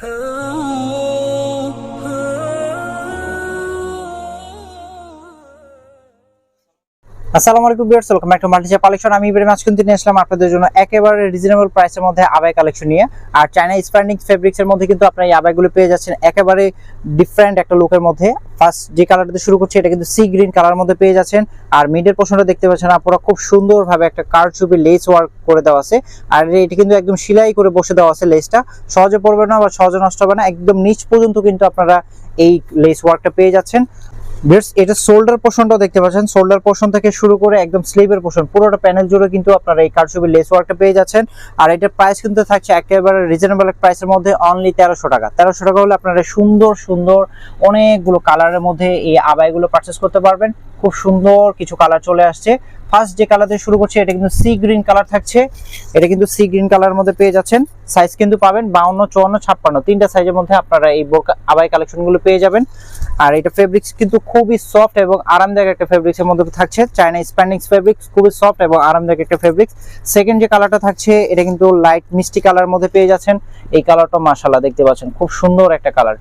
Oh. আসসালামু আলাইকুম viewers, welcome back to মাল্টিজা কালেকশন। আমি ইব্রাহিম, আজকে নিয়ে আসলাম আপনাদের জন্য একেবারে রিজনেবল প্রাইসের মধ্যে আবাই কালেকশন নিয়ে। আর চায়না স্প্যান্ডিং ফেব্রিক্স এর মধ্যে কিন্তু আপনারা এই আবাইগুলো পেয়ে যাচ্ছেন একেবারে ডিফারেন্ট একটা লুকের মধ্যে। ফার্স্ট যে কালারটা শুরু করছি, এটা কিন্তু সি গ্রিন কালার মধ্যে পেয়ে যাচ্ছেন। আর মিডের পোর্শনটা দেখতে পাচ্ছেন আপনারা খুব সুন্দরভাবে একটা কার্ড ছবি লেস ওয়ার্ক করে দেওয়া আছে। আর এটা কিন্তু একদম সেলাই করে বসে দেওয়া আছে লেসটা সহজে পড়বে না বা সহজে নষ্ট হবে না। একদম নিচ পর্যন্ত কিন্তু আপনারা এই লেস ওয়ার্কটা পেয়ে যাচ্ছেন। বিয়ার্স এটা শোল্ডার পোর্শনটাও দেখতে পাচ্ছেন। শোল্ডার পোর্শন থেকে শুরু করে একদম স্লিভের পোর্শন পুরোটা প্যানেল জুড়ে কিন্তু আপনারা এই কারচুপি লেস ওয়ার্কটা পেয়ে যাচ্ছেন। আর এটার প্রাইস কিন্তু থাকছে একেবারে রিজনেবল প্রাইসের মধ্যে অনলি তেরোশো টাকা। তেরোশো টাকা হলে আপনারা সুন্দর সুন্দর অনেকগুলো কালারের মধ্যে এই আবাইগুলো পারচেস করতে পারবেন। খুব সুন্দর কিছু কালার চলে আসছে। ফার্স্ট যে কালার দিয়ে শুরু করছি, এটা কিন্তু সি গ্রিন কালার থাকছে। এটা কিন্তু সি গ্রিন কালার মধ্যে পেয়ে যাচ্ছেন। সাইজ কিন্তু পাবেন বাউন্ন, চুয়ান্ন, ছাপ্পান্ন। তিনটা সাইজের মধ্যে আপনারা এই আবাই কালেকশনগুলো পেয়ে যাবেন। আর এটা ফেব্রিক্স কিন্তু খুবই সফট এবং আরামদায়ক একটা ফেব্রিক্সের মধ্যে থাকছে। চায়না স্প্যান্ডিক্স ফেব্রিক্স খুবই সফট এবং আরামদায়ক একটা ফেব্রিক্স সেকেন্ড যে কালারটা থাকছে, এটা কিন্তু লাইট মিষ্টি কালার মধ্যে পেয়ে যাচ্ছেন। এই কালারটা মাশাআল্লাহ দেখতে পাচ্ছেন, খুব সুন্দর একটা কালার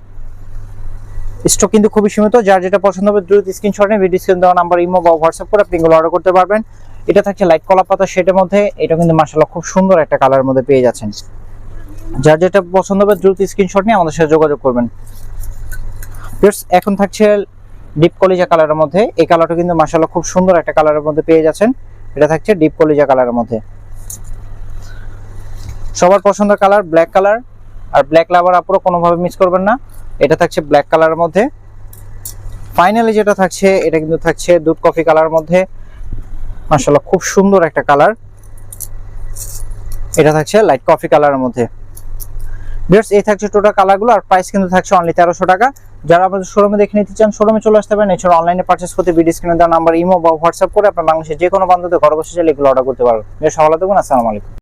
স্টক কিন্তু খুবই সীমিত, যার যেটা পছন্দ হবে দ্রুত স্ক্রিনশট নিয়ে ভিডিও স্ক্রিন দেওয়া নাম্বার ইমো বা হোয়াটসঅ্যাপ করে আপনি এগুলো অর্ডার করতে পারবেন। এটা থাকছে লাইট কলা পাতা শেডের মধ্যে, এটা কিন্তু মাশাআল্লাহ খুব সুন্দর একটা কালারের মধ্যে পেয়ে যাচ্ছেন। যার যেটা পছন্দ হবে দ্রুত স্ক্রিনশট নিয়ে আমাদের সাথে যোগাযোগ করবেন। Viewers, এখন থাকছে ডিপ কলিজা কালারের মধ্যে। এই কালারটা কিন্তু মাশাআল্লাহ খুব সুন্দর একটা কালারের মধ্যে পেয়ে যাচ্ছেন। এটা থাকছে ডিপ কলিজা কালারের মধ্যে। সবার পছন্দের কালার ব্ল্যাক কালার আর ব্ল্যাক লাভার আপুরো কোনোভাবে মিস করবেন না। এটা থাকছে ব্ল্যাক কালারের মধ্যে। ফাইনালি যেটা থাকছে এটা কিন্তু থাকছে দুধ কফি কালার মধ্যে। মাশাআল্লাহ খুব সুন্দর একটা কালার এটা থাকছে লাইট কফি কালারের মধ্যে। ভিউয়ার্স এই থাকছে টোটাল কালারগুলো আর প্রাইস কিন্তু থাকছে অনলি তেরোশো টাকা। যারা আমাদের শোরুমে দেখে নিতে চান শোরুমে চলে আসতে পারেন। এছাড়া অনলাইনে পার্চেস করতে ভিডিও স্ক্রিনে দেওয়া নাম্বার ইমো বা হোয়াটসঅ্যাপ করে আপনার বাংলাদেশের যে কোনো বান্ধবদের ঘরে বসে চাইলে এগুলো অর্ডার করতে পারবেন। বেশ ভালো থাকুন, আসসালামু আলাইকুম।